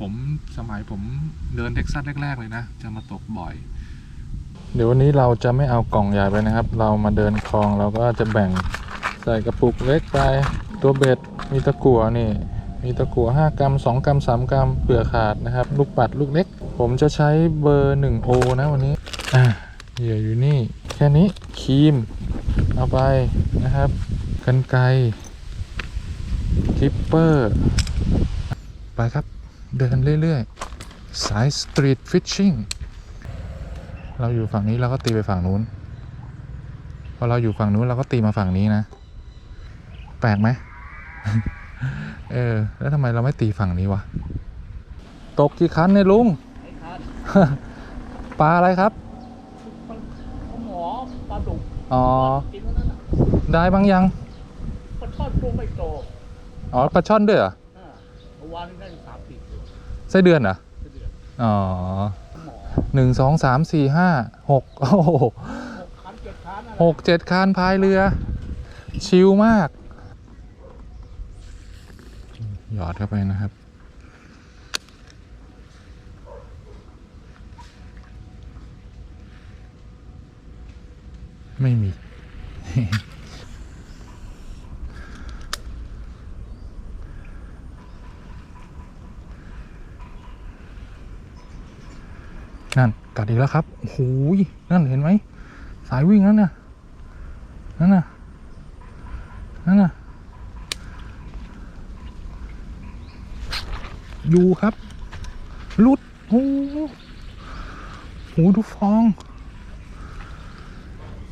ผมสมัยผมเดินเท็กซัสแรก ๆ เลยนะ จะมาตกบ่อย เดี๋ยววันนี้เราจะไม่เอากล่องใหญ่ไปนะครับ เรามาเดินคลองเราก็จะแบ่งใส่กระปุกเล็กไป ตัวเบ็ดมีตะกั่วนี่ มีตะกั่ว5กรัม2กรัม3กรัมเผื่อขาดนะครับ ลูกปัดลูกเล็ก ผมจะใช้เบอร์1โอนะวันนี้อะเหยื่ออยู่นี่ แค่นี้ครีม เอาไปนะครับกันไกรคิปเปอร์ ไปครับ เดินเรื่อย ๆ สายสตรีทฟิชชิ่งเราอยู่ฝั่งนี้เราก็ตีไปฝั่งนู้น พอเราอยู่ฝั่งนู้นเราก็ตีมาฝั่งนี้นะ แปลกไหมเออ แล้วทำไมเราไม่ตีฝั่งนี้วะ ตกกี่คันเนี่ยลุงปลาอะไรครับหมอปลาดุกอ๋อกินเท่านั้นน่ะได้บางยังปลาช่อนตัวไม่โตอ๋อปลาช่อนด้วยเหรออ่าเมื่อวานนี้ ส้เดือนเหรออ๋อหนึ่งสองสามสี่ห้าหกโอ้โหหกเจ็ดคันอะไรหกเจ็ดคันพายเรือ ชิลมาก หยอดเข้าไปนะครับไม่มี นั่น กัดอีกแล้วครับโอ้โหยนั่นเห็นไหมสายวิ่งนั่นน่ะนั่นน่ะนั่นน่ะอยู่ครับลุดโอ้โหโหดูฟอง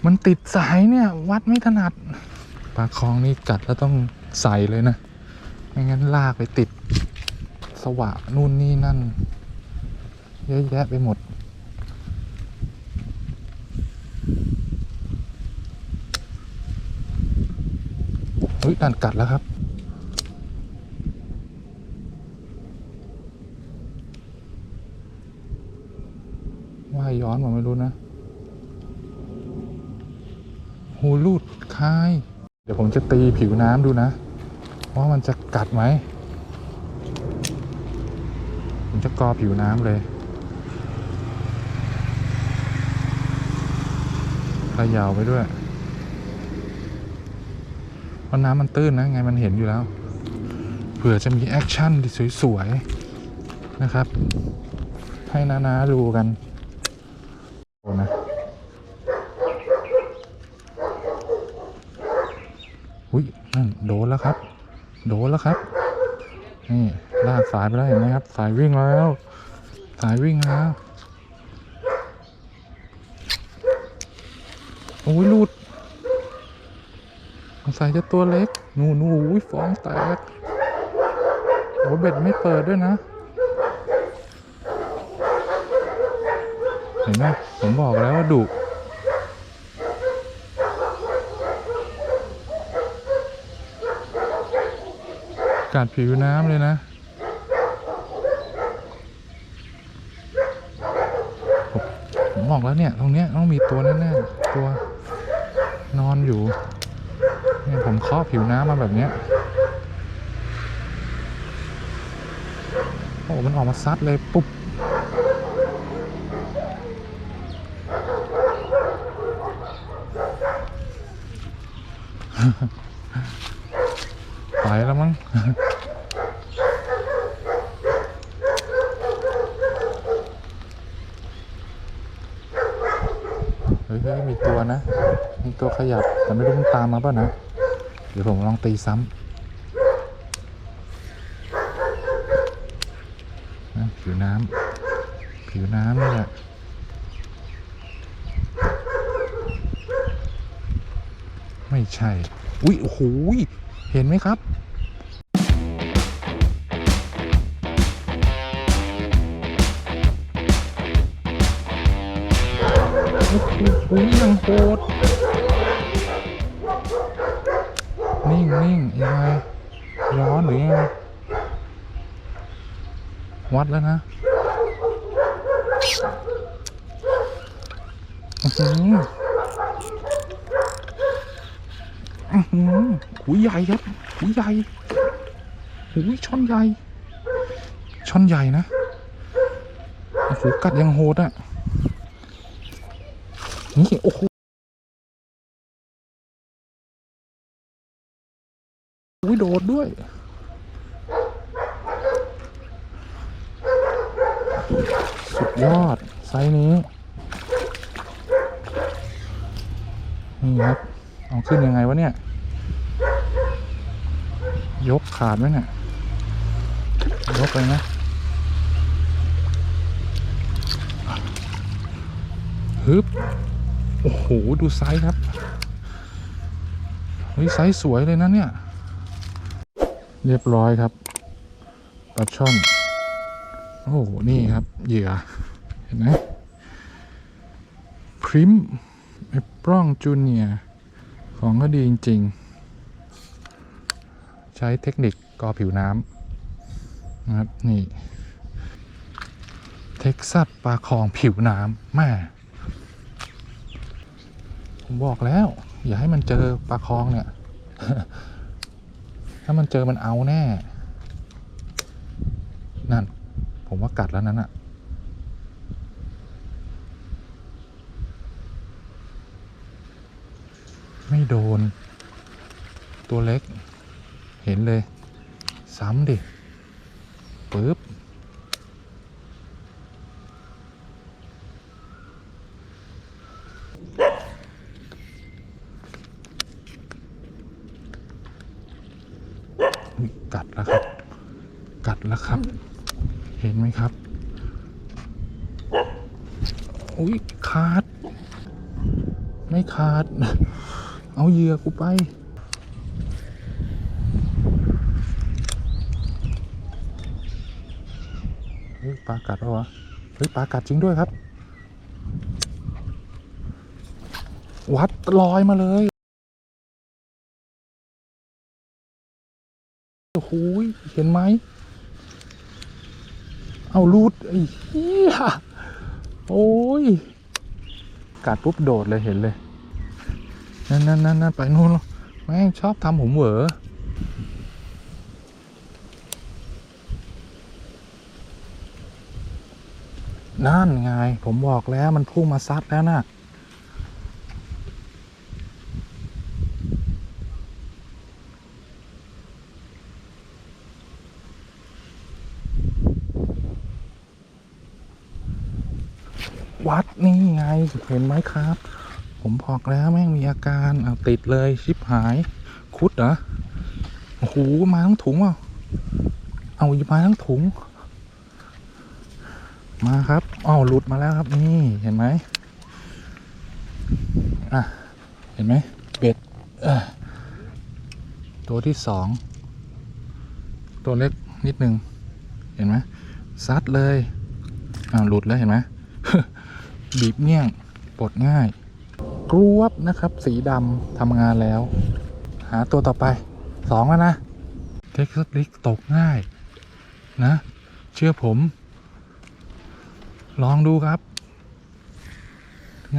มันติดสายเนี่ย วัดไม่ถนัดปลาคลองนี่กัดแล้วต้องใส่เลยนะไม่งั้นลากไปติด สวะนู่นนี่นั่น เยอะแยะไปหมด เฮ้ยนั่นกัดแล้วครับ ว่าย้อนมาไม่รู้นะ หูรูดคาย เดี๋ยวผมจะตีผิวน้ำดูนะ ว่ามันจะกัดไหม ผมจะกอผิวน้ำเลยเขยาวไปด้วย ราะน้ำมันตื้นนะไงมันเห็นอยู่แล้วเผื่อจะมีแอคชั่นที่สวยๆนะครับ ให้น้าๆดูกันนะอุ้ยนั่นโดนแล้วครับ โดนแล้วครับ นี่ลากสายไปแล้วเห็นไหมครับ สายวิ่งแล้ว สายวิ่งแล้ว โอ้ยลุด สงสัยจะตัวเล็ก นู่นนู่นฟองแตกโอ้เบ็ดไม่เปิดด้วยนะ เห็นไหมผมบอกแล้วว่าดุกัดผิวน้ำเลยนะ ผมผมบอกแล้วเนี่ย ตรงเนี้ยต้องมีตัวแน่ๆตัวนอนอยู่ เนี่ยผมเคาะผิวน้ำมาแบบเนี้ยโอ้มันออกมาซัดเลยปุ๊บไปแล้วมั้งเฮ้ยเฮ้ยมีตัวนะ มีตัวขยับ แต่ไม่รู้มันตามมาป่ะนะ เดี๋ยวผมลองตีซ้ำนะผิวน้ำผิวน้ำนี่แหละไม่ใช่ อุ๊ยโอ้โหเห็นไหมครับโอ้โหยังโหด นิ่งนิ่งยังไงร้อนหรือยังไงวัดแล้วนะอือหืออือหือหูใหญ่ครับหูใหญ่หูช่อนใหญ่ ช่อนใหญ่นะโอ้โหกัดยังโหดอะนี่โอ้โห อุ้ยโดดด้วย สุดยอด ไซส์นี้ นี่ครับ เอาขึ้นยังไงวะเนี่ย ยกขาดไหมเนี่ย ยกไปนะฮึบ โอ้โห ดูไซส์ครับ เฮ้ย ไซส์สวยเลยนะเนี่ย เรียบร้อยครับปลาช่อน โอ้โห นี่ครับ เหยื่อ เห็นไหมพริมไอ้ปล้องจูเนียของก็ดีจริง ๆ ใช้เทคนิคกอผิวน้ำนะครับ นี่ เท็กซัสปลาคองผิวน้ำแม่ผมบอกแล้ว อย่าให้มันเจอปลาคองเนี่ย ถ้ามันเจอมันเอาแน่ นั่น ผมว่ากัดแล้วนั้นอะไม่โดน ตัวเล็ก เห็นเลย ซ้ำดิปึ๊บ อุ๊ยกัดแล้วครับ กัด แล้วครับ เห็นไหมครับ อุ้ยขาด ไม่ขาด เอาเหยื่อกูไป เฮ้ยปลากัดแล้ววะ เฮ้ยปลากัดจริงด้วยครับ วัดลอยมาเลยโอ้โหยเห็นไหม เอารูดไอ้เหี้ยโอ้ยกัดปุ๊บโดดเลยเห็นเลย นั่นนั่นนั่นนนไปนู่นแล้วแม่งชอบทำผมเหวอนั่นไง ผมบอกแล้วมันพุ่งมาซัดแล้วน่ะดนี่ไง เห็นไหมครับ ผมบอกแล้วแม่งมีอาการเอาติดเลยชิบหายคุดเหรอโอ้โหมาทั้งถุงอะเอาอีกมาทั้งถุง มาครับอ้าวหลุดมาแล้วครับนี่เห็นไหมอะเห็นไหมเบ็ดตัวที่สองตัวเล็กนิดนึงเห็นไหมซัดเลยอ้าวหลุดแล้วเห็นไหมบีบเงี้ยง ปลดง่าย กรวบนะครับ สีดำทำงานแล้ว หาตัวต่อไปสองแล้วนะเท็กซัสลิกตกง่าย นะ เชื่อผม ลองดูครับ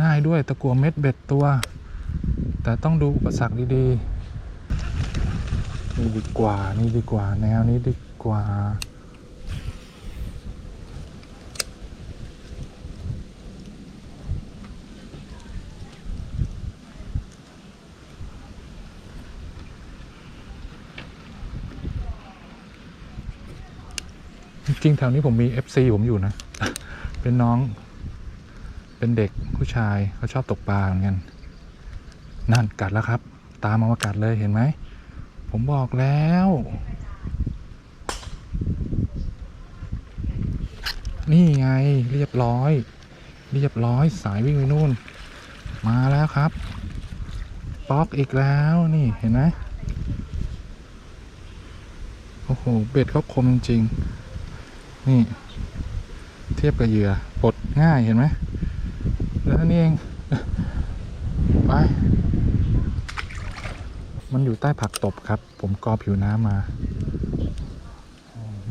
ง่ายด้วยตะกัวเม็ดเบ็ดตัว แต่ต้องดูอุปสรรคดีๆ นี่ดีกว่า นี่ดีกว่า แนวนี้ดีกว่า จริงๆแถวนี้ผมมี FC ผมอยู่นะ เป็นน้อง เป็นเด็กผู้ชายเขาชอบตกปลาเหมือนกันนั่นกัดแล้วครับ ตามมามากัดเลยเห็นไหม ผมบอกแล้ว นี่ไงเรียบร้อย เรียบร้อยสายวิ่งไปนู่น มาแล้วครับ ป๊อกอีกแล้วนี่เห็นไหมโอ้โห เบ็ดเขาคมจริงๆ นี่ เทียบกับเหยื่อปลดง่ายเห็นไหมแล้วนี่เอง ไป มันอยู่ใต้ผักตบครับ ผมกอผิวน้ำมา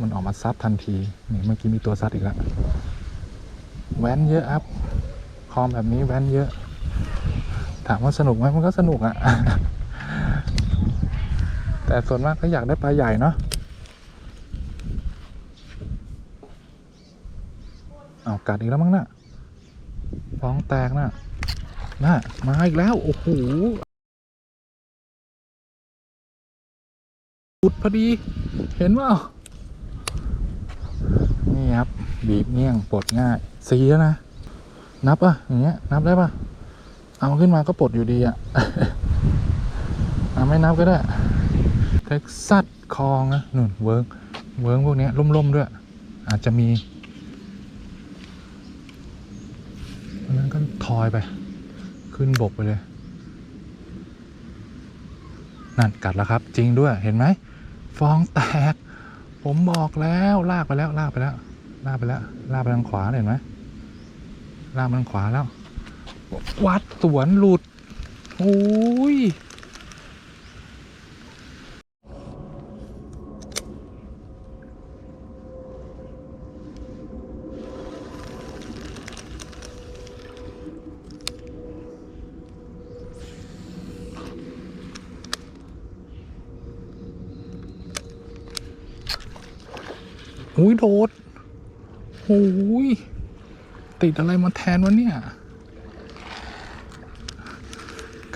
มันออกมาซัดทันที นี่เมื่อกี้มีตัวซัดอีกแล้วแว้นเยอะครับ คอมแบบนี้แว้นเยอะ ถามว่าสนุกไหมมันก็สนุกอะแต่ส่วนมากก็อยากได้ปลาใหญ่เนาะ เอากัดอีกแล้วมั้งน่ะฟองแตกน่ะน่ะมาอีกแล้ว โอ้โหอุดพอดี เห็นว่านี่ครับ บีบเงี้ยงปลดง่ายสีแล้วนะ นับอะอย่างเงี้ย นับได้ปะเอาขึ้นมาก็ปลดอยู่ดีอะเอาไม่นับก็ได้เท็กซัสคองนะนุ่นเวิร์กเวิร์กพวกเนี้ยล่มๆด้วย อาจจะมีอันนั้นก็ท อยไป ขึ้นบกไปเลย นั่นกัดแล้วครับ จริงด้วยเห็นไหมฟองแตก ผมบอกแล้วลากไปแล้วลากไปแล้วลากไปแล้วลากไปทางขวาเห็นไหมลากไปทางขวาแล้ว วัดสวนหลุดโอ้ย อุ้ยโดดโอ้ยติดอะไรมาแทนวะเนี่ย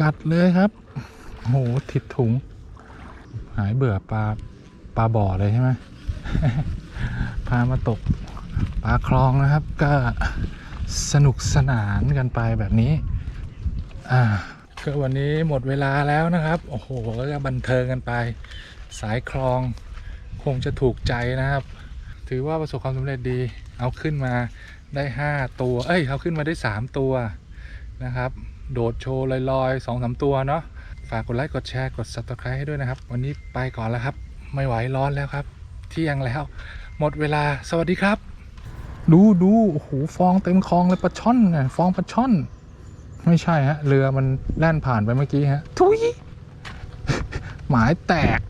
กัดเลยครับโอ้โหติดถุง หายเบื่อปลาปลาบ่อเลยใช่ไหมพามาตกปลาคลองนะครับ ก็สนุกสนานกันไปแบบนี้ อ่าก็วันนี้หมดเวลาแล้วนะครับ โอ้โหก็จะบันเทิงกันไป สายคลองคงจะถูกใจนะครับ ถือว่าประสบความสำเร็จดี เอาขึ้นมาได้ 5 ตัว เอ้ย เอาขึ้นมาได้ 3 ตัวนะครับ โดดโชว์ลอยๆสองสามตัวเนาะ ฝากกดไลค์ กดแชร์ กด subscribe ให้ด้วยนะครับ วันนี้ไปก่อนแล้วครับ ไม่ไหวร้อนแล้วครับ เที่ยงแล้ว หมดเวลา สวัสดีครับ ดูดูโอ้โห ฟองเต็มคลองเลยปลาช่อนน่ะฟองปลาช่อน ไม่ใช่ฮะ เรือมันแล่นผ่านไปเมื่อกี้ฮะ ทุยหมายแตก